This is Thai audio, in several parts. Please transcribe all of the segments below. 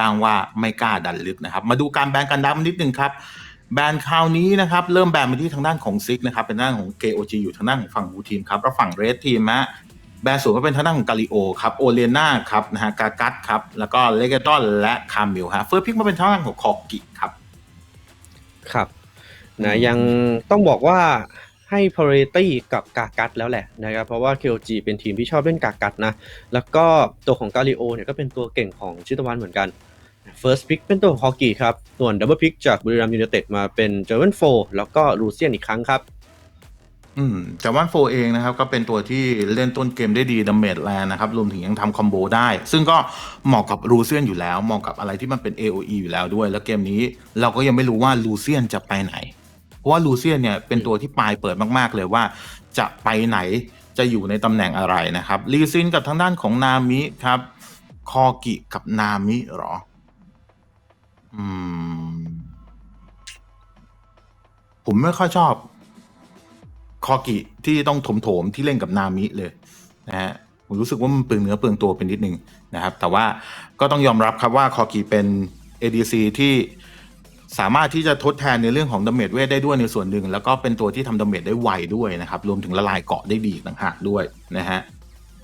บ้างว่าไม่กล้าดันลึกนะครับ มาดูการแบนกันดับนิดนึงครับแบนคราวนี้นะครับเริ่มแบนไปที่ทางด้านของซิกนะครับเป็นทางด้านของ KOG อยู่ทางด้านของฝั่งบูทีมครับแล้วฝั่งเรดทีมฮะแบนสวนก็เป็นทางด้านของกาลิโอครับโอเลน่าครับนะฮะกากัตครับแล้วก็เลเกตอนและคามิลฮะเฟิร์สพิกมาเป็นทางด้านของคอกิครับครับนะยังต้องบอกว่า ให้ priority กับกากัตแล้วแหละนะครับ เพราะว่า KOG เป็นทีมที่ชอบเล่นกากัตนะ แล้วก็ตัวของกาลิโอเนี่ยก็เป็นตัวเก่งของชิตวันเหมือนกัน First pick เป็นตัวของฮอกกี้ครับ ส่วน Double pick จากบุรีรัมย์ยูไนเต็ดมาเป็นเจอร์เวนโฟแล้วก็ลูเซียนอีกครั้งครับ อืมแต่วันโฟเองนะครับก็เป็นตัวที่เล่นต้นเกมได้ดีดัมเมจแลนนะครับ รวมถึงยังทำคอมโบได้ ซึ่งก็เหมาะกับลูเซียนอยู่แล้ว เหมาะกับอะไรที่มันเป็น AOE อยู่แล้วด้วย แล้วเกมนี้เราก็ยังไม่รู้ว่าลูเซียนจะไปไหน เพราะว่าลูเซียนเนี่ยเป็นตัวที่ปลายเปิดมากๆเลยว่า จะไปไหนจะอยู่ในตำแหน่งอะไรนะครับลีซินกับทางด้านของนามิครับ คอกิกับนามิเหรอ อืม ผมไม่ค่อยชอบ คอกิที่ต้องถมโถมๆที่เล่นกับนามิเลยนะฮะผมรู้สึกว่ามันเปลืองเนื้อเปลืองตัวเป็นนิดนึงนะครับ แต่ว่าก็ต้องยอมรับครับว่าคอกิเป็น ADC ที่ สามารถที่จะทดแทนในเรื่องของดาเมจเวทได้ด้วยในส่วนหนึ่ง แล้วก็เป็นตัวที่ทำดาเมจได้ไวด้วยนะครับ รวมถึงละลายเกาะได้ดีอีกต่างหากด้วยนะฮะ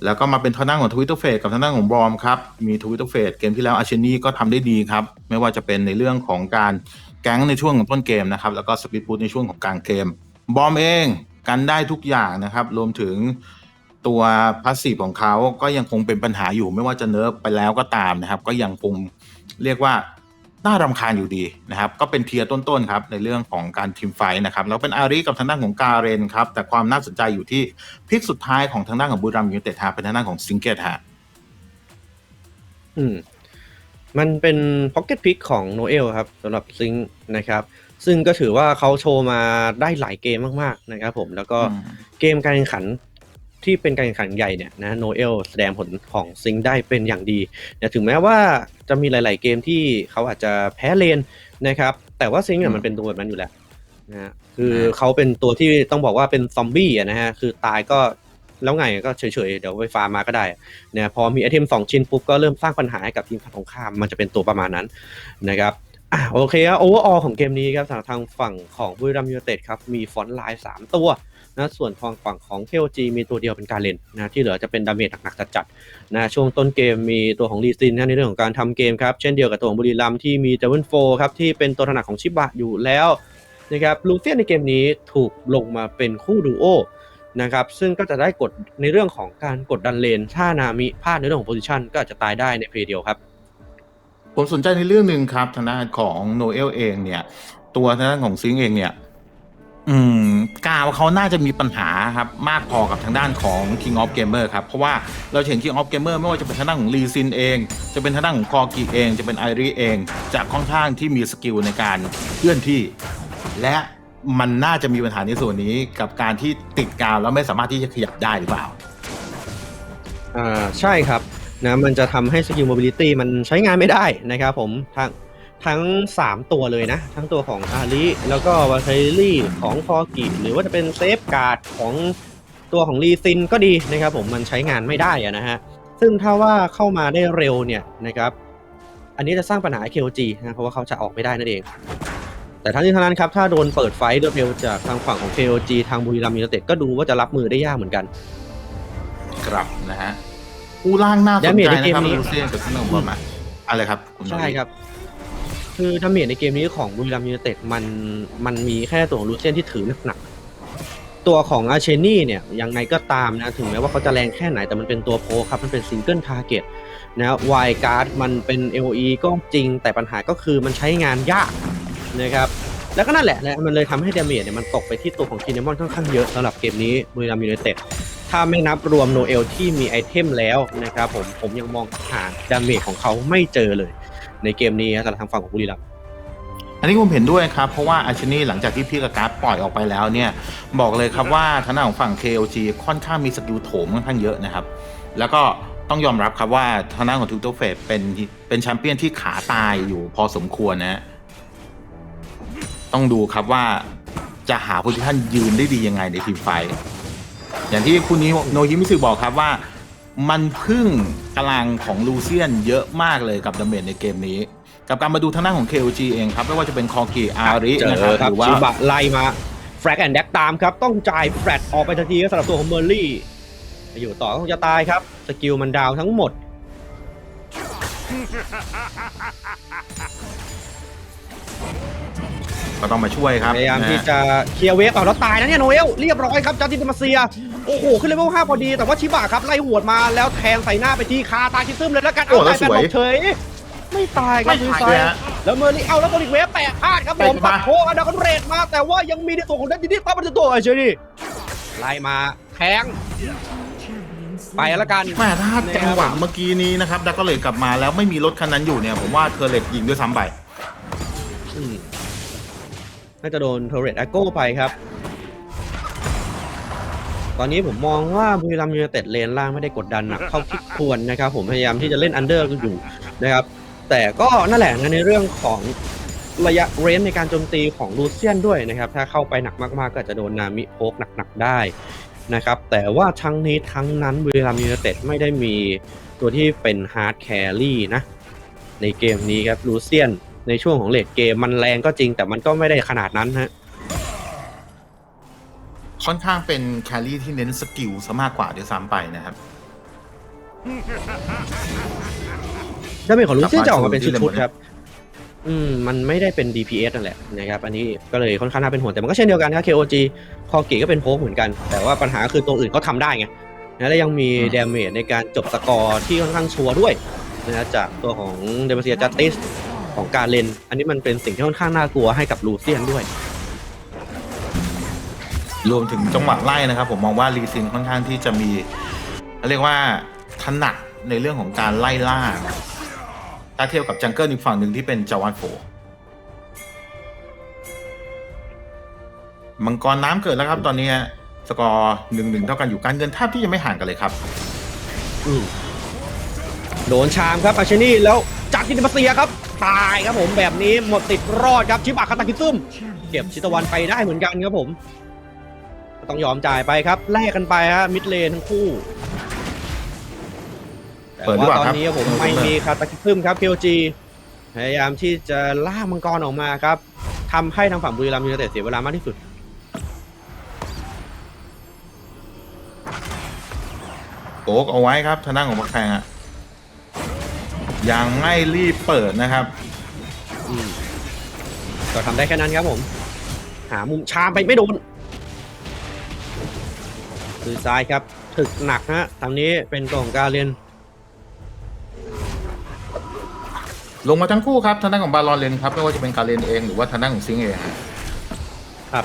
แล้วก็มาเป็นทางด้านของทวิตเตอร์เฟสกับทางด้านของบอมครับมีทวิตเตอร์เฟสเกมที่แล้วอาเชนี่ก็ทำได้ดีครับ ไม่ว่าจะเป็นในเรื่องของการแก๊งในช่วงของต้นเกมนะครับ แล้วก็สปีดพุทในช่วงของกลางเกม บอมเองกันได้ทุกอย่างนะครับ รวมถึงตัวพาสซีฟของเขาก็ยังคงเป็นปัญหาอยู่ ไม่ว่าจะเนิร์ฟไปแล้วก็ตามนะครับ ก็ยังคงเรียกว่า น่ารำคาญอยู่ดีนะครับก็เป็นเทียร์ต้นๆครับในเรื่องของการทีมไฟท์นะครับแล้วเป็นอารีกับทางด้านของการเรนครับแต่ความน่าสนใจอยู่ที่พิกสุดท้ายของทางด้านของบุรีรัมย์ยูไนเต็ดฮะเป็นทางด้านของซิงเกิลฮะอืมมันเป็นพ็อกเก็ตพิกของโนเอลครับสำหรับซิงค์นะครับ ซึ่งก็ถือว่าเขาโชว์มาได้หลายเกมมากๆนะครับผมแล้วก็อืมเกมการแข่งขัน ที่เป็นการแข่งขันใหญ่เนี่ยนะโนเอลแสดงผลของซิงค์ได้เป็นอย่างดีนะถึงแม้ว่าจะมีหลาย ๆ เกมที่เขาอาจจะแพ้เลนนะครับ แต่ว่าซิงค์เนี่ยมันเป็นตัวแบบนั้นอยู่แล้วนะฮะคือเขาเป็นตัวที่ต้องบอกว่าเป็นซอมบี้อะนะฮะคือตายก็แล้วไงก็เฉยๆ เดี๋ยวไฟฟ้ามาก็ได้นะพอมีไอเทมสองชิ้นปุ๊บก็เริ่มสร้างปัญหาให้กับทีมฝั่งตรงข้ามมันจะเป็นตัวประมาณนั้นนะครับอะโอเคครับโอเวอร์ออของเกมนี้ครับสำหรับทางฝั่งของบุรีรัมย์ยูไนเต็ดครับ มีฟอนต์ไลน์ 3 ตัว นะส่วนของฝั่งของ KOG มีตัวเดียวเป็นการเล่นนะที่เหลือจะเป็นดาเมจหนักๆจัดๆนะช่วงต้นเกมมีตัวของลีซินนะในเรื่องของการทำเกมครับ เช่นเดียวกับตัวของบุรีรัมที่มีเจเวนโฟครับที่เป็นตัวถนัดของชิบะอยู่แล้วนะครับลูเซียนในเกมนี้ถูกลงมาเป็นคู่ดูโอนะครับซึ่งก็จะได้กดในเรื่องของการกดดันเลน ถ้านามิพลาดในเรื่องของโพซิชันก็อาจจะตายได้ในเพลย์เดียวครับ ผมสนใจในเรื่องหนึ่งครับทางด้านของโนเอลเองเนี่ย ตัวทางด้านของซิงค์เองเนี่ย อืม กาวเขาน่าจะมีปัญหาครับมากพอกับทางด้านของ King of Gamer ครับ เพราะว่าเราเห็น King of Gamer ไม่ว่าจะเป็นทางด้านของลีซินเอง จะเป็นทางด้านของคอกิเอง จะเป็นไอรีเอง จะค่อนข้างที่มีสกิลในการเคลื่อนที่ และมันน่าจะมีปัญหาในส่วนนี้กับการที่ติดกาวแล้วไม่สามารถที่จะขยับได้หรือเปล่าอ่าใช่ครับนะมันจะทำให้สกิล mobility มันใช้งานไม่ได้นะครับผมทั้ง ทั้ง 3 ตัวเลยนะ ทั้งตัวของอาริแล้วก็วาเทลี่ของฟอร์กิหรือว่าจะเป็นเซฟการ์ดของตัวของลีซินก็ดีนะครับผมมันใช้งานไม่ได้อะนะฮะ ซึ่งถ้าว่าเข้ามาได้เร็วเนี่ยนะครับ อันนี้จะสร้างปัญหาให้ KOG นะเพราะว่าเขาจะออกไม่ได้นั่นเอง แต่ทั้งนี้ทั้งนั้นครับ ถ้าโดนเปิดไฟต์โดยเร็วจากทางฝั่งของ KOG ทางบุรีรัมย์ยูไนเต็ดก็ดูว่าจะรับมือได้ยากเหมือนกัน ครับนะฮะผู้ล่างน่าสนใจ Damage ในนะเกมครับนี้ลูเซียนกับทางด้านของบอลมาอะไรครับคุณโนใช่ริครับ คือดาเมจในเกมนี้ของบุรีรัมย์ยูไนเต็ดมันมันมีแค่ตัวของลูเซียนที่ถือหนักๆตัวของอาเชนี่เนี่ยยังไงก็ตามนะถึงแม้ว่าเขาจะแรงแค่ไหนแต่มันเป็นตัวโพครับมันเป็นซิงเกิลทาร์เก็ตนะวายการ์ดมันเป็น LOE ก็จริงแต่ปัญหาก็คือมันใช้งานยากนะครับแล้วก็นั่นแหละนะมันเลยทำให้ดาเมจเนี่ยมันตกไปที่ตัวของคินเนมอนค่อนข้างเยอะสำหรับเกมนี้บุรีรัมย์ยูไนเต็ดถ้าไม่นับรวมโนเอลที่มีไอเทมแล้วนะครับผมผมยังมองหาดาเมจของเขาไม่เจอเลย ในเกมนี้นะสำหรับทางฝั่งของบุรีรัมย์อันนี้ผมเห็นด้วยครับ เพราะว่าอาชนี่หลังจากที่พี่กบการ์ดปล่อยออกไปแล้วเนี่ยบอกเลยครับว่าทางด้านของฝั่ง KOG ค่อนข้างมีสกิลโถมค่อนข้างเยอะนะครับ แล้วก็ต้องยอมรับครับว่าทางด้านของทูโตเฟสเป็นเป็นแชมเปี้ยนที่ขาตายอยู่พอสมควรนะ ต้องดูครับว่าจะหาโพซิชันยืนได้ดียังไงในทีมไฟ อย่างที่คุณนี้โนยิมิสึบอกครับว่า มันพึ่งกำลังของลูเซียนเยอะมากเลยกับดาเมจในเกมนี้ กับการมาดูทางด้านของ KOG เองครับ ไม่ว่าจะเป็นคอกิอาริเจนะครับอครับหรือว่าชิบะไล่มาแฟรกแอนด์แดกตามครับ ต้องจ่ายแฟลตออกไปทันทีครับสำหรับตัวของเมอร์ลี่อยู่ต่อก็คงจะตายครับ สกิลมันดาวทั้งหมด ก็ต้องมาช่วยครับพยายามนฮที่จะเคลียร์เวฟเอาแล้วตายนะเนี่ยโนเอลเรียบร้อยครับจัสตินเดมาเซีย โอ้โห ขึ้นเลเวล5พอดี แต่ว่าชิบะครับไล่หวดมาแล้วแทงใส่หน้าไปที่คาตาคิซึมเลยแล้วกันโอ้เอาแล้ตายวแบบสวยหลบเฉยไม่ตายครับไม่ดูตายไซเลยด์ฮะแล้วเมอร์ลี่เอาแล้วโดนอีกเวฟแปะพลาดครับผมแปะตัมาดโค้งอันดับเรทมาแต่ว่ายังมีในส่วนของดันดิที่ปั๊บมันจะตัวไอ้เชนี่ไล่มาแทงไปแล้วกันแม่ถ้าจังหวะเมื่อกี้นี้นะครับดักก็เลยกลับมาแล้วไม่มีรถคันนั้นอยู่เนี่ยผมว่าเทอร์เล็กยิงด้วยซ้ำไปอืม น่าจะโดนเทอร์เรตแอโก้ไปครับ ตอนนี้ผมมองว่าบุรีรัมย์ยูไนเต็ดเลนล่างไม่ได้กดดันหนักเท่าที่ควรนะครับ ผมพยายามที่จะเล่นอันเดอร์อยู่นะครับ แต่ก็นั่นแหละนะในเรื่องของระยะเรนในการโจมตีของลูเซียนด้วยนะครับ ถ้าเข้าไปหนักมาก ๆ ก็จจะโดนนามิโพกหนัก ๆ ได้นะครับ แต่ว่าทั้งนี้ทั้งนั้นบุรีรัมย์ยูไนเต็ดไม่ได้มีตัวที่เป็นฮาร์ดแครี่นะ ในเกมนี้ครับลูเซียน ในช่วงของเลดเกมมันแรงก็จริง แต่มันก็ไม่ได้ขนาดนั้นฮะค่อนข้างเป็นแครี่ที่เน้นสกิลซะมากกว่าด้วยซ้ำไปนะครับดาเมจของลูเซียนกลับมาจะออกมาเป็นที่ชุดเดิมๆครับ อืม มันไม่ได้เป็น DPS นั่นแหละนะครับ อันนี้ก็เลยค่อนข้างน่าเป็นห่วง แต่มันก็เช่นเดียวกันครับ KOG คอกิก็เป็นโพกเหมือนกัน แต่ว่าปัญหาคือตัวอื่นเขาทำได้ไงนะและยังมีอืมดาเมจในการจบสกอร์ที่ค่อนข้างชัวร์ด้วยนะฮะจากตัวของเดมเซียจัตติส ของการเลน อันนี้มันเป็นสิ่งที่ค่อนข้างน่ากลัวให้กับลูเซียนด้วย รวมถึงจังหวะไล่นะครับ ผมมองว่าลีซินค่อนข้างที่จะมีเรียกว่าถนัดในเรื่องของการไล่ล่า ถ้าเทียบกับจังเกิลอีกฝั่งหนึ่งที่เป็นจาวานโฟมังกรน้ำเกิดแล้วครับตอนนี้ฮะสกอร์หนึ่งหนึ่งเท่ากันอยู่การเงินแทบที่จะไม่ห่างกันเลยครับ อืมโดนชามครับอาชนี่แล้วจัดกินมาเซียครับ ตายครับผมแบบนี้หมดติดรอดครับชิบะคาตาคิซึมเก็บชิตวันไปได้เหมือนกันครับผมก็ต้องยอมจ่ายไปครับแลกกันไปฮะมิดเลนทั้งคู่แต่เปิดดีกว่าว่าตอนครับนี้ครับผมเปิดไม่มีคาตาคิซึมครับ KOG พยายามที่จะล่ามังกรออกมาครับทำให้ทางฝั่งบุรีรัมย์ยูไนเต็ดเสียเวลามากที่สุดโกกเอาไว้ครับทางด้านของพักแข่งอะ ยังไม่รีบเปิดนะครับ อืมก็ทำได้แค่นั้นครับผม หามุมชามไปไม่โดนคือซ้ายครับ ถึกหนักฮะทางนี้เป็นตัวของการเรียนลงมาทั้งคู่ครับทางด้านของบาลอนเลนครับไม่ว่าจะเป็นการเลนเองหรือว่าทางด้านของซิงค์เองฮะครับ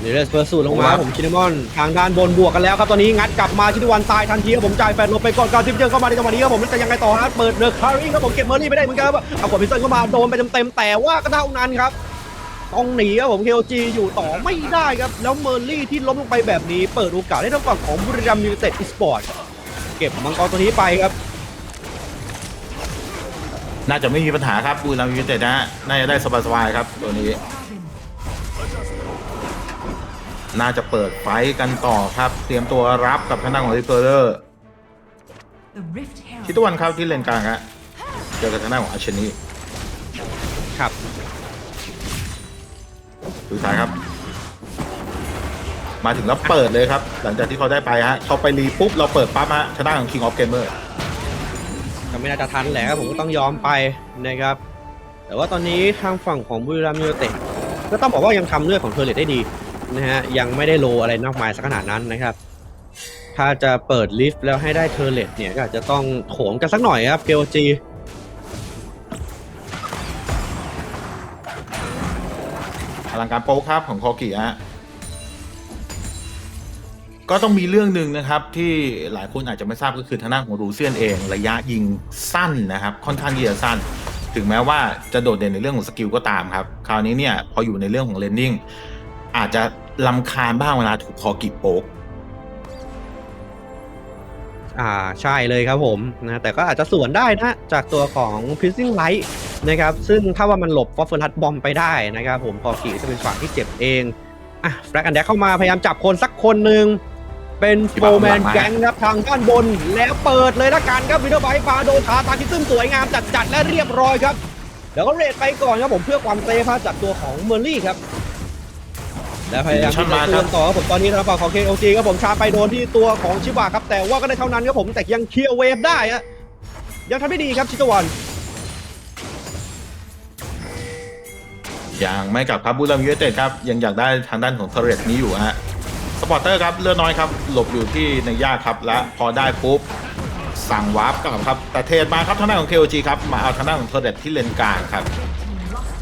เดี๋ยวเรสเปอร์สูตรลงมาครับผมชินามอนทางด้านบนบวกกันแล้วครับตอนนี้งัดกลับมาชินวันตายทันทีครับผมจ่ายแฟนลบไปก่อนการทิปเจอเข้ามาในจังหวะนี้ครับผมแล้วจะยังไงต่อฮะเปิดเดอะคาริงครับผมเก็บเมอร์รี่ไม่ได้เหมือนกันครับเอากดพิซซ่นเข้ามาโดนไปเต็มๆแต่ว่าก็เท่านั้นครับต้องหนีครับผม KOG อยู่ต่อไม่ได้ครับแล้วเมอร์ลี่ที่ล้มลงไปแบบนี้ เปิดโอกาสให้ทางฝั่งของบุรีรัมย์ยูไนเต็ดอีสปอร์ตเก็บมังกรตัวนี้ไปครับน่าจะไม่มีปัญหาครับบุรีรัมย์ยูไนเต็ดนะฮะน่าจะได้สบายๆครับตัวนี้ น่าจะเปิดไฟท์กันต่อครับ เตรียมตัวรับกับทางด้านของริเฟอร์เรอร์ The Rift Herald. คิดตะวันครับที่เลนกลางฮะเจอกับทางด้านของอาชนีครับดูท้ายครับ มาถึงแล้วเปิดเลยครับ หลังจากที่เขาได้ไปฮะเขาไปรีปุ๊บเราเปิดปั๊บฮะทางด้านของ King of Gamer ก็ไม่น่าจะทันแหละครับผมก็ต้องยอมไปนะครับ แต่ว่าตอนนี้ทางฝั่งของบุรีรัมย์ยูไนเต็ดก็ต้องบอกว่ายังทำเลือดของเทอร์เลตได้ดี นะฮะยังไม่ได้โลอะไรมากมายสักขนาดนั้นนะครับ ถ้าจะเปิดลิฟต์แล้วให้ได้เทอร์เลตเนี่ยก็อาจจะต้องโถมกันสักหน่อยครับ KOG อลังการโป๊ครับของคอกิฮะก็ต้องมีเรื่องหนึ่งนะครับที่หลายคนอาจจะไม่ทราบก็คือทางด้านของรูเซียนเอง ระยะยิงสั้นนะครับ ค่อนข้างที่จะสั้น ถึงแม้ว่าจะโดดเด่นในเรื่องของสกิลก็ตามครับ คราวนี้เนี่ยพออยู่ในเรื่องของเลนนิ่ง อาจจะลำคาญบ้างเวลาถูกคอกิโป๊ก อ่าใช่เลยครับผมนะแต่ก็อาจจะสวนได้นะจากตัวของ p r i s i n g Light นะครับซึ่งถ้าว่ามันหลบฟอสเฟอรัสบอมไปได้นะครับผมพอกีจะเป็นฝั่งที่เจ็บเองอะแฟลกอันแดกเข้ามาพยายามจับคนสักคนหนึ่งเป็นโฟร์แมนแก๊งครับทางด้านบนแล้วเปิดเลยละกันครับวินเทอร์ไบค์ปาโดทาตาคิซึ่งสวยงามจัดๆและเรียบร้อยครับ เดี๋ยวก็เรทไปก่อนครับผมเพื่อความเซฟครับจากตัวของเมอร์ลี่ครับ และพยายามที่จะเตือนต่อครับผมตอนนี้ทางฝั่งของ KOG ครับผมชาร์จไปโดนที่ตัวของชิบะครับแต่ว่าก็ได้เท่านั้นครับผมแต่ยังเคลียร์เวฟได้ฮะยังทำได้ดีครับชิตวันยังไม่กลับครับบุรีรัมย์ยูไนเต็ดครับยังอยากได้ทางด้านของเทเรตนี้อยู่ฮะสปอร์เตอร์ครับเลือดน้อยครับหลบอยู่ที่ในย่าครับและพอได้ปุ๊บสั่งวาร์ปกลับครับแต่เทรดมาครับทางด้านของ KOG ครับมาเอาทางด้านของเทเรตที่เลนกลางครับ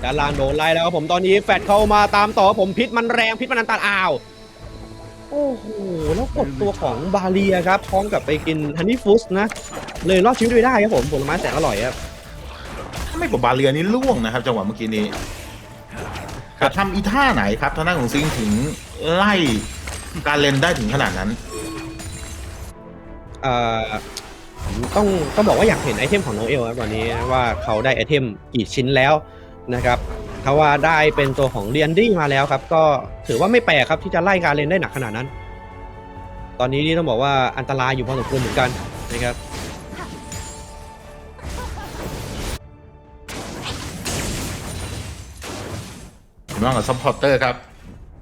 ด้านล่างโดนไล่แล้วครับผมตอนนี้แฟดเข้ามาตามต่อครับผมพิษมันแรงพิษมันอันตรายอ้าวโอ้โหแล้วกดตัวของบาเลียครับพร้อมกับไปกินฮันนี่ฟูสนะเลยรอดชีวิตไว้ได้ครับผมผลไม้แสนอร่อยครับถ้าไม่บอกบาเลียนี่ล่วงนะครับจังหวะเมื่อกี้นี้แต่ทำอีท่าไหนครับทางด้านของซิงถึงไล่การเลนได้ถึงขนาดนั้นเอ่อผมต้องต้องบอกว่าอยากเห็นไอเทมของโนเอลครับตอนนี้ว่าเขาได้ไอเทมกี่ชิ้นแล้ว นะครับถ้าว่าได้เป็นตัวของเรียนดี้มาแล้วครับ ก็ถือว่าไม่แปลกครับที่จะไล่การเล่นได้หนักขนาดนั้น ตอนนี้นี่ต้องบอกว่าอันตรายอยู่พอสมควรเหมือนกันนะครับผมน้องกับซัพพอร์เตอร์ครับ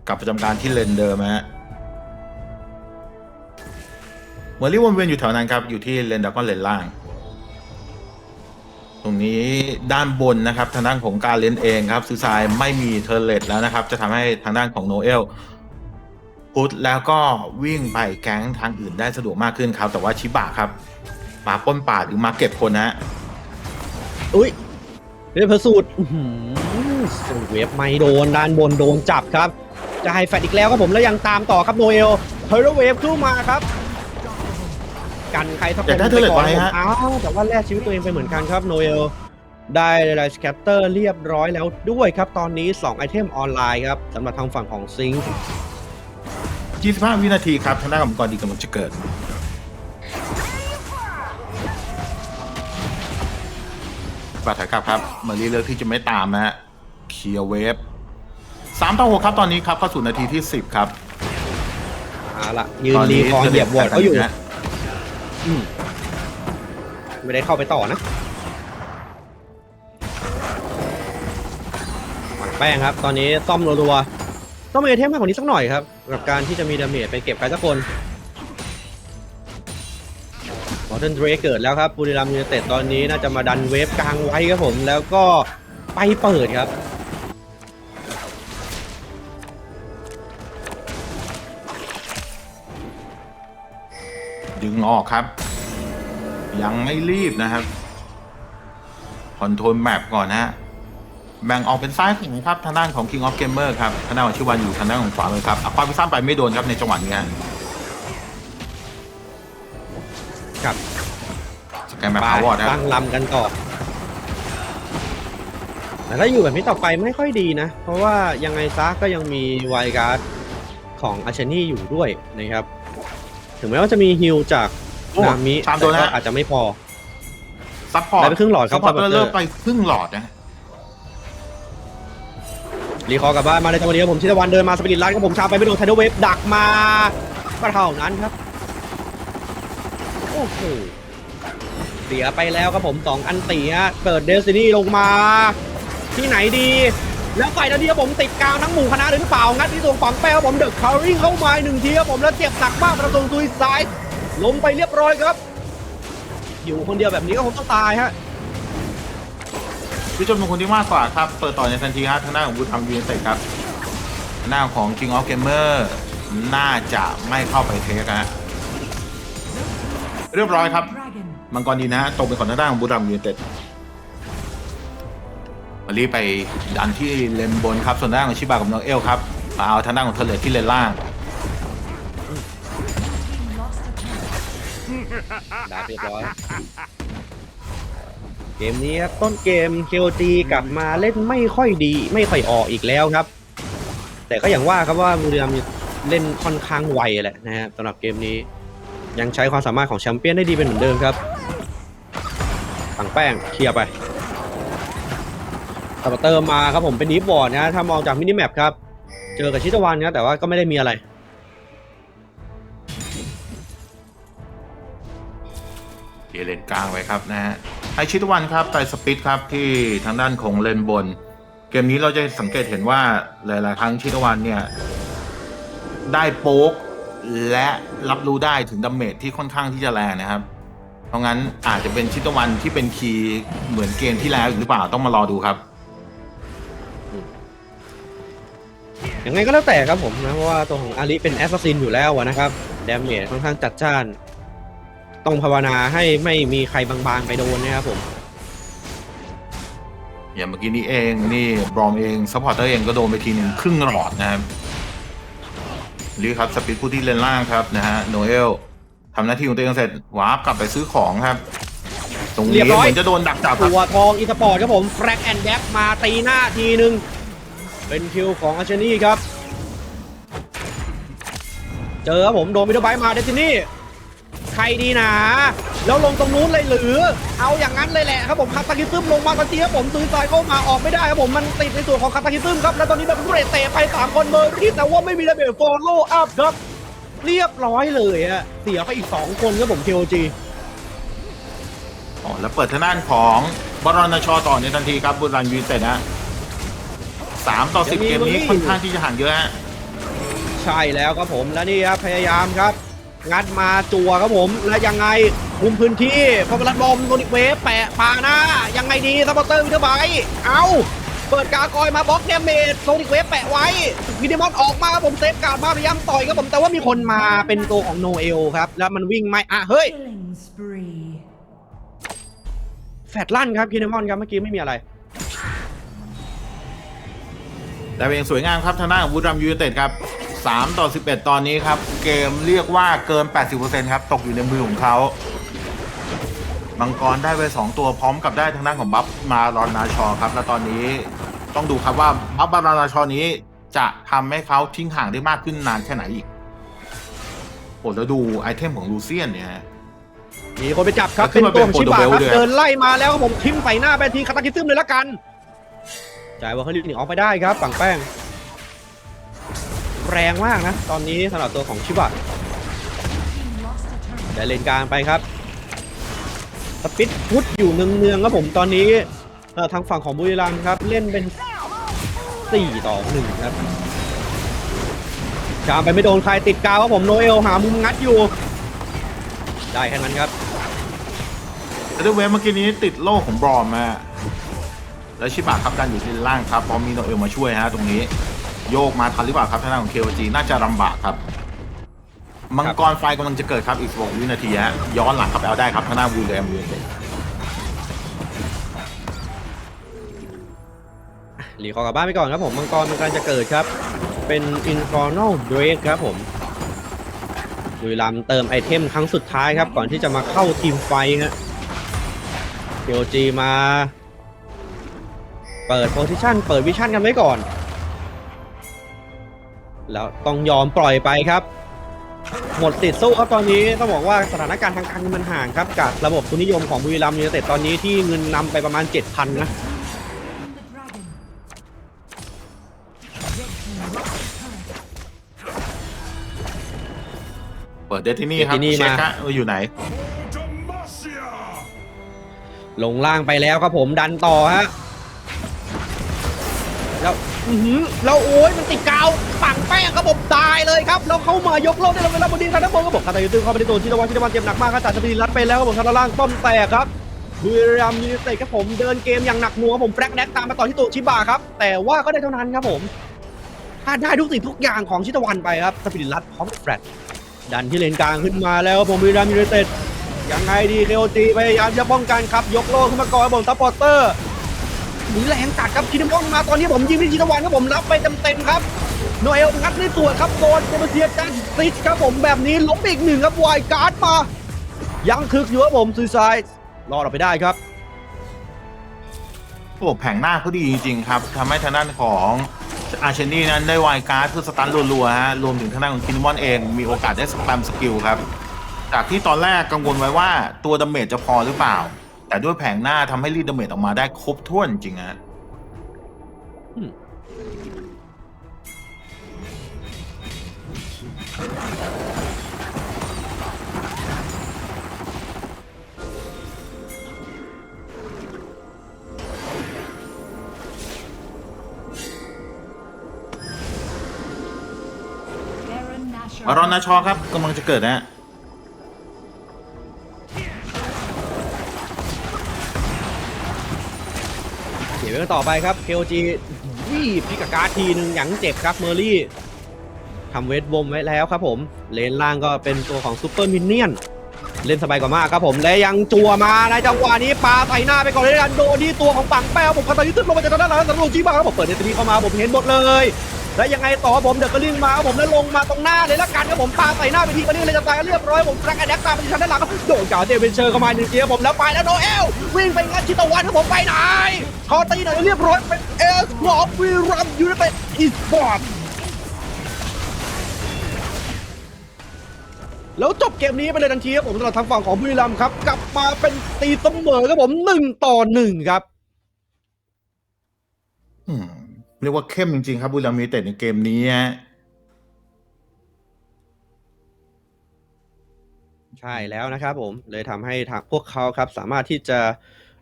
กลับประจำการที่เลนเดิมฮะเมอร์ลี่วนเวียนอยู่แถวนั้นครับ อยู่ที่เลนดักก็เลนล่าง ตรงนี้ด้านบนนะครับ ทางด้านของการเลนเองครับซูซายไม่มีเทอร์เลตแล้วนะครับ จะทำให้ทางด้านของโนเอลพุทแล้วก็วิ่งไปแก๊งทางอื่นได้สะดวกมากขึ้นครับ แต่ว่าชิบะครับมาป้นป่าหรือมาเก็บคนนะฮะอุ้ยเรียบสูตรสูเวฟไม่โดนด้านบนโดนจับครับจะให้แฟดอีกแล้วครับผมแล้วยังตามต่อครับโนเอลเฮอร์เวฟขึ้นมาครับ กันใครทักอยากได้เทอร์เลตก่อนไว้ผมฮะ อ้าวแต่ว่าแลกชีวิตตัวเองไปเหมือนกันครับโนเอลได้ไลสแคตเตอร์เรียบร้อยแล้วด้วยครับ ตอนนี้ 2 ไอเทมออนไลน์ครับสำหรับทางฝั่งของซิงค์25 วินาทีครับทางด้านของมังกรดีกำลังจะเกิดปาถอยกลับครับเมอรี่เลือกที่จะไม่ตามนะฮะเคลียร์เวฟสามต่อหกครับตอนนี้ครับเข้าสู่นาทีที่10ครับเอาละยืนตอนรีนี้คอร์เหยียบวอร์ดเขาอยู่ นะอืม ไม่ได้เข้าไปต่อนะปังแป้งครับ ตอนนี้ซ่อมรัวๆต้องมีไอเทมมากกว่านี้สักหน่อยครับกับการที่จะมีดาเมจไปเก็บใครสักคนมอร์เทนเดรเกิดแล้วครับบุรีรัมย์ยูไนเต็ดตอนนี้น่าจะมาดันเวฟกลางไว้ครับผม แล้วก็ไปเปิดครับ ดึงออกครับ ยังไม่รีบนะครับคอนโทรลแมปก่อนนะฮะแบ่งออกเป็นซ้ายขวาครับทางด้านของ King of Gamer ครับทางด้านของชิวันอยู่ทางด้านของขวาเลยครับเอาความพิซ้ำไปไม่โดนครับในจังหวะนี้ฮะครับสแกนแมปพาวเวอร์นะครัตั้บงลำกันต่อแต่ถ้าอยู่แบบนี้ต่อไปไม่ค่อยดีนะ เพราะว่ายังไงซะก็ยังมีไวการ์ดของอาชนี่อยู่ด้วยนะครับ ถึงแม้ว่าจะมีฮิลจากโอ้นามิชามแต่ตัวนะก็อาจจะไม่พอ ซัพพอร์ตได้ไปครึ่งหลอดครับซัพพอร์ตซัพพอร์ต เริ่มไปครึ่งหลอดนะ รีคอร์กลับบ้านมาในจังหวะนี้ครับผมชิตวันเดินมาสปิริตไลท์ครับผมชาไปไม่โดนไทเดอร์เวฟดักมาก็เท่านั้นครับ โอ้โหเสียไปแล้วครับผมสองอันตีฮะเปิดเดสตินีลงมา ที่ไหนดี แล้วฝ่ายนาทีครับผมติดกางทั้งหมู่คณะหรือเปล่างัดที่ตรงฝังแป้วครับผมเดอะคาริงเข้ามาหนึ่งทีครับผมแล้วเจ็บหนักมากประตูซุยซ้ายลงไปเรียบร้อยครับ อยู่คนเดียวแบบนี้ก็คงต้องตายฮะผู้ชมเป็นคนที่มากกว่าครับ เปิดต่อในทันทีครับทางด้าของบูทำยูเนเต็ดครับทางด้าของ King of Gamer น่าจะไม่เข้าไปเทคฮะเรียบร้อยครับ มังกรดีนะฮะตกเป็นของทางด้านของบูรัมยูเนเต็ด รีไปดันที่เลนบนครับ ส่วนด้านของชิบะกับน้องเอลครับ มาเอาทางด้านของเทเลตที่เลนล่างได้เรียบร้อย เกมนี้ครับต้นเกม KOG กลับมาเล่นไม่ค่อยดี ไม่ค่อยออกอีกแล้วครับ แต่ก็อย่างว่าครับว่าบุรีรัมย์เล่นค่อนข้างไวแหละนะฮะสำหรับเกมนี้ยังใช้ความสามารถของแชมเปี้ยนได้ดีเป็นเหมือนเดิมครับฝังแป้งเคลียร์ไป แต่มาเติมมาครับผมเป็นนิฟบอร์ดนะถ้ามองจากมินิแมปครับ เจอกับชิตวันนะแต่ว่าก็ไม่ได้มีอะไร เปลี่ยนเลนกลางไว้ครับนะฮะให้ชิตวันครับไต่สปิดครับที่ทางด้านของเลนบน เกมนี้เราจะสังเกตเห็นว่าหลายๆครั้งชิตวันเนี่ย ได้โป๊กและรับรู้ได้ถึงดาเมจที่ค่อนข้างที่จะแรงนะครับ เพราะงั้นอาจจะเป็นชิตวันที่เป็นคีย์เหมือนเกมที่แล้วหรือเปล่าต้องมารอดูครับ ยังไงก็แล้วแต่ครับผมนะเพราะว่าตัวของอาริเป็นแอสซัสซินอยู่แล้วอะนะครับดาเมจค่อนข้างจัดจ้าน ต้องภาวนาให้ไม่มีใครบางๆไปโดนนะครับผม อย่างเมื่อกี้นี้เองนี่บรอมเองซัพพอร์เตอร์เองก็โดนไปทีหนึ่งครึ่งหลอดนะครับนี่ครับสปีดผู้ที่เลนล่างครับนะฮะโนเอลทำหน้าที่ของตัวเองเสร็จวาร์ปกลับไปซื้อของครับ ตรงนี้เหมือนจะโดนดักจับครับ ตัวทองอีสปอร์ตครับผมแฟร็กแอนด์แบ็กมาตีหน้าทีหนึ่ง เป็นคิวของอาชนี่ครับ เจอครับผมโดนมิดเดิลไบมาเดซินี่ใครดีหนาแล้วลงตรงนู้นเลยหรือ เอาอย่างนั้นเลยแหละครับผมคาตาคิซึมลงมาทันทีครับผมซื้อสายเข้ามาออกไม่ได้ครับผมมันติดในส่วนของคาตาคิซึมครับแล้วตอนนี้แบบเรตเตะไปสามคนเบอร์รี่แต่ว่าไม่มีระเบิดฟอลโล่อัพครับเรียบร้อยเลยอะเสียไปอีกสองคนครับผม KOG อ๋อแล้วเปิดทางด้านของบรณชต่อในทันทีครับบุรันยูเต็ดนะ สามต่อสิบยังมีเกมนี้ลุยค่อนข้างที่จะห่างเยอะฮะ ใช่แล้วครับผมและนี่ครับพยายามครับ งัดมาจั่วครับผมและยังไงคุมพื้นที่พอเวลาบอมโดนิกเวฟแปะปาหน้า ยังไงดีซัพพอร์เตอร์วิเทอร์ไบต์เอาเปิดกากอยมาบล็อกเดเมจโซนิกเวฟแปะไว้วิดีมอนออกมาครับผมเซฟการ์ดมาพยายามต่อยครับผมแต่ว่ามีคนมาเป็นตัวของโนเอลครับ แล้วมันวิ่งไม่อะเฮ้ย Killing spree. แฟดลั่นครับคินมอนครับเมื่อกี้ไม่มีอะไร แต่เป็นสวยงามครับทางด้านของบุรีรัมย์ยูไนเต็ดครับ 3 ต่อ 11 ตอนนี้ครับ เกมเรียกว่าเกิน 80%ครับ ตกอยู่ในมือของเขามังกรได้ไป 2 ตัวพร้อมกับได้ทางด้านของบัฟมารอนนาชอครับ และตอนนี้ต้องดูครับว่าบัฟมารอนนาชอนี้จะทำให้เขาทิ้งห่างได้มากขึ้นนานแค่ไหนอีกโอ้แล้วดูไอเทมของลูเซียนเนี่ยฮะมีคนไปจับครับแล้วขึ้เป็นนมาตัวของชิบะเป็นครับ Portobello ด้วยเดินไล่มาแล้วครับผมทิมใส่หน้าไปทีคาตาคิซึมเลยละกัน จ่ายว่าเขาหนีออกไปได้ครับฝั่งแป้ง แรงมากนะ ตอนนี้สำหรับตัวของชิบะ Team lost a turn. ได้เลนกลางไปครับสปิดพุทอยู่เนืองๆครับผมตอนนี้ทางฝั่งของบุรีรัมย์ครับ เล่นเป็น 4 ต่อ 1 ครับจามไปไม่โดนใครติดกาวครับผมโนเอลหามุมงัดอยู่ ได้แค่นั้นครับแล้วเวฟเมื่อกี้นี้ติดโล่ของบรอมมา แล้วชิบะครับดันอยู่ที่ล่างครับพร้อมมีโนเอลมาช่วยฮะตรงนี้ โยกมาทันหรือเปล่าครับทางด้านของ KOG น่าจะลำบากครับ มังกรไฟกำลังจะเกิดครับอีก16วินาทีฮะย้อนหลังครับเอาได้ครับทางด้านวูลแรมยูไนเต็ดหลีขอกลับบ้านไปก่อนครับผมมังกรมันกำลังจะเกิดครับ เป็น Infernal Drake ครับผมบุรีรัมเติมไอเทมครั้งสุดท้ายครับ ก่อนที่จะมาเข้าทีมไฟครับ POG มา เปิดโพซิชันเปิดวิชั่นกันไว้ก่อน แล้วต้องยอมปล่อยไปครับ หมดติดสู้ครับตอนนี้ต้องบอกว่าสถานการณ์ทางการเงินมันห่างครับกับระบบทุนนิยมของบุรีรัมย์ยูไนเต็ดตอนนี้ที่เงินนำไปประมาณ 7,000 นะ The dragon. Red team lost a turret. เปิดเดทินี่ครับ Destiny เช็คมาฮะว่าอยู่ไหน ลงล่างไปแล้วครับผมดันต่อฮะ แล้วอือหือแล้วโอ้ยมันติดกาวฝังแป้งครับผมตายเลยครับแล้วเข้ามายกโลกได้แล้วเวลาบดินทางด้านบนครับผมคาตายุตึงเข้าไปในตัวชิตวันชิตวันเจ็บหนักมากครับจากสปีดรัดไปแล้วครับผมทางด้านล่างป้อมแตกครับบุรีรัมย์ยูไนเต็ดครับผมเดินเกมอย่างหนักหน่วงครับผมแฟลกแน็กตามมาต่อที่ตัวชิบะครับแต่ว่าก็ได้เท่านั้นครับผมถ้าได้ทุกสิ่งทุกอย่างของชิตวันไปครับสปีดรัดพร้อมแฟลกดันที่เลนกลางขึ้นมาแล้วผมบุรีรัมย์ยูไนเต็ดยังไงดีเคโอจีพยายามจะป้องกันครับยกโล่ขึ้นมาก่อนครับผมซัพพอร์เตอร์ หนีแรงจัดครับคิดมอนมาตอนนี้ผมยิงที่ชิตวันครับผมรับไปเต็มๆครับโนเอลงัดในตัวครับโดนเจมเซียจันซิชครับผมแบบนี้ล้มอีกหนึ่งครับวายการ์ดมา ยังคึกอยู่ครับผมซูซายรอดออกไปได้ครับโอ้แผงหน้าเขาดีจริงๆครับทำให้ทางด้านของอาเชนี่นั้นได้ไวายการ์ดเพื่อสตันรัวๆฮะรวมถึงทางด้านของคินมอนเอง มีโอกาสได้สแปมสกิลครับ จากที่ตอนแรกกังวลไว้ว่าตัวดาเมจจะพอหรือเปล่า แต่ด้วยแผงหน้าทำให้รีดดเมจออกมาได้ครบถ้วนจริงฮะอารอนนาชอครับกำลังจะเกิดนะฮะ กันต่อไปครับ KOG วี่พิกาการดทีหนึ่งอยังเจ็บครับเมอร์รี่ทำเวทบมไว้แล้วครับผม เลนล่างก็เป็นตัวของซูเปอร์มินเนี่ยน เล่นสบายกว่ามากครับผม และยังจัวมาในจังหวะนี้ปาใส่หน้าไปก่อนเลยกันโดนที่ตัวของปังแป้วผมพัตาลิซึมลงมาจากด้านหลังสำรวจจีบ้าครับผมเปิดเนตรีเข้ามาผมเห็นหมดเลย แล้วยังไงต่อครับผมเดอะกระลิงมาครับผมแล้วลงมาตรงหน้าเลยละกันครับผมปาใส่หน้าไปทีมันนี่เลยจะตายกันเรียบร้อยผมแร็กแอดแดกตามไปที่ชั้นด้านหลังโดนกาเดวินเชอร์เข้ามาหนึ่งทีครับผมแล้วไปแล้วโนเอลวิ่งไปงัดชิตวันครับผมไปไหนขอตีหน่อยเรียบร้อยเป็นเอสลอฟวีรัมยูไนเต็ดอีสปอร์ตแล้วจบเกมนี้ไปเลยทันทีครับผมสำหรับทางฝั่งของบุรีรัมย์ครับ กลับมาเป็นตีเสมอครับผมหนึ่งต่อหนึ่งครับ อืม เรียกว่าเข้มจริง ๆ ครับบุรีรัมย์ยูไนเต็ดในเกมนี้ฮะใช่แล้วนะครับผมเลยทำให้ทางพวกเขาครับสามารถที่จะ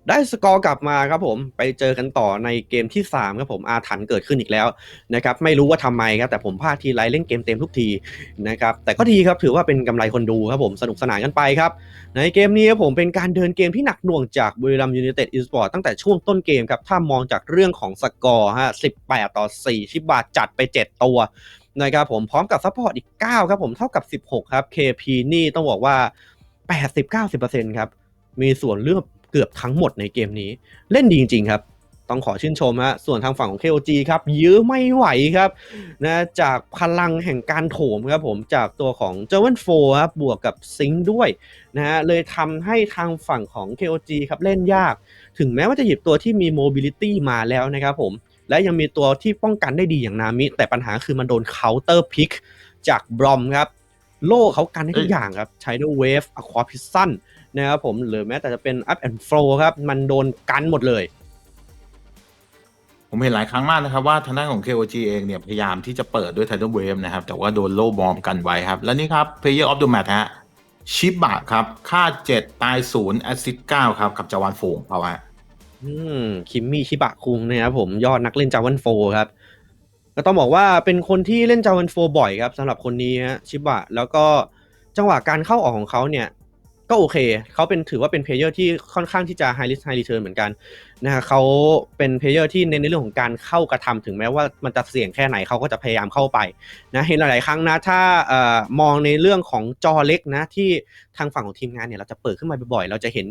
ได้สกอร์กลับมาครับผมไปเจอกันต่อในเกมที่ 3 ครับผมอาถรรพ์เกิดขึ้นอีกแล้วนะครับไม่รู้ว่าทำไมครับแต่ผมพลาดทีไรเล่นเกมเต็มทุกทีนะครับแต่ก็ดีครับถือว่าเป็นกำไรคนดูครับผมสนุกสนานกันไปครับ ในเกมนี้ครับผมเป็นการเดินเกมที่หนักหน่วงจากบุรีรัมยูไนเต็ดอีสปอร์ตตั้งแต่ช่วงต้นเกมครับถ้ามองจากเรื่องของสกอร์ฮะ18ต่อ4ชิบาทจัดไป 7 ตัวนะครับผมพร้อมกับซัพพอร์ตอีก 9 ครับผมเท่ากับ 16 ครับ KP นี่ต้องบอกว่า 80-90%ครับมีส่วนเลือก เกือบทั้งหมดในเกมนี้ เล่นดีจริง ๆ ครับ ต้องขอชื่นชมฮะส่วนทางฝั่งของ KOG ครับ ยื้อไม่ไหวครับนะจากพลังแห่งการโถมครับผมจากตัวของเจวันโฟครับบวกกับซิงด้วยนะฮะเลยทำให้ทางฝั่งของ KOG ครับเล่นยาก ถึงแม้ว่าจะหยิบตัวที่มี mobility มาแล้วนะครับผมและยังมีตัวที่ป้องกันได้ดีอย่างนามิ แต่ปัญหาคือมันโดน counter pick จากบรอมครับ โล่เขากันได้ทุกอย่างครับใช้ด้วย wave aqua piston นะครับผมหรือแม้แต่จะเป็น up and flow ครับมันโดนกันหมดเลย ผมเห็นหลายครั้งมากนะครับว่าทางด้านของ KOG เองเนี่ยพยายามที่จะเปิดด้วย Tidal Wave นะครับ แต่ว่าโดนโล่บอมกันไว้ครับ แล้วนี่ครับ Player of the Match ฮะชิบะครับ ค่า 7 ตาย 0 แอสซิสต์9ครับ กับจาวานโฟงเขาฮะอืมคิมมี่ชิบะคุงนะครับผมยอดนักเล่นจาวันโฟครับก็ต้องบอกว่าเป็นคนที่เล่นจาวันโฟบ่อยครับสำหรับคนนี้ฮะชิบะ แล้วก็จังหวะการเข้าออกของเขาเนี่ย ก็โอเค เขาเป็นถือว่าเป็นเพลเยอร์ที่ค่อนข้างที่จะ high risk high return เหมือนกันนะฮะเขาเป็นเพลเยอร์ที่เน้นในเรื่องของการเข้ากระทำถึงแม้ว่ามันจะเสี่ยงแค่ไหนเขาก็จะพยายามเข้าไปนะเห็นหลาย ๆ ครั้งนะถ้าเอ่อมองในเรื่องของจอเล็กนะที่ทางฝั่งของทีมงานเนี่ยเราจะเปิดขึ้นมาบ่อย ๆ เราจะเห็น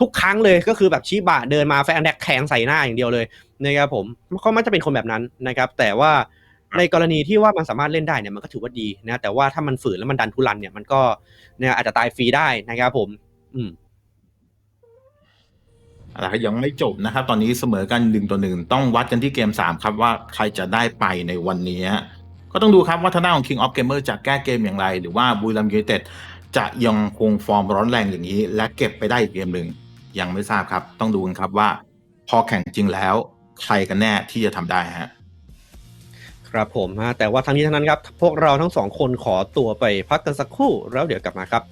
ทุกครั้งเลยก็คือแบบชิบะเดินมาแฟนแดกแขงใส่หน้าอย่างเดียวเลยนะครับผมเขามักจะเป็นคนแบบนั้นนะครับแต่ว่า ในกรณีที่ว่ามันสามารถเล่นได้เนี่ยมันก็ถือว่าดีนะแต่ว่าถ้ามันฝืนแล้วมันดันทุรันเนี่ยมันก็เนี่ยอาจจะตายฟรีได้นะครับผม อืมอะไรครับยังไม่จบนะครับ ตอนนี้เสมอกันหนึ่งต่อหนึ่งต้องวัดกันที่เกม3ครับว่าใครจะได้ไปในวันนี้ฮะก็ต้องดูครับว่าทางด้านของ King of Gamer จะแก้เกมอย่างไร หรือว่าบุรีรัมย์ยูไนเต็ดจะยังคงฟอร์มร้อนแรงอย่างนี้ และเก็บไปได้อีกเกมหนึ่งยังไม่ทราบครับ ต้องดูกันครับว่า พอแข่งจริงแล้ว ใครกันแน่ที่จะทำได้ฮะ ครับผมฮะแต่ว่าทั้งนี้ทั้งนั้นครับ พวกเราทั้งสองคนขอตัวไปพักกันสักครู่แล้วเดี๋ยวกลับมาครับ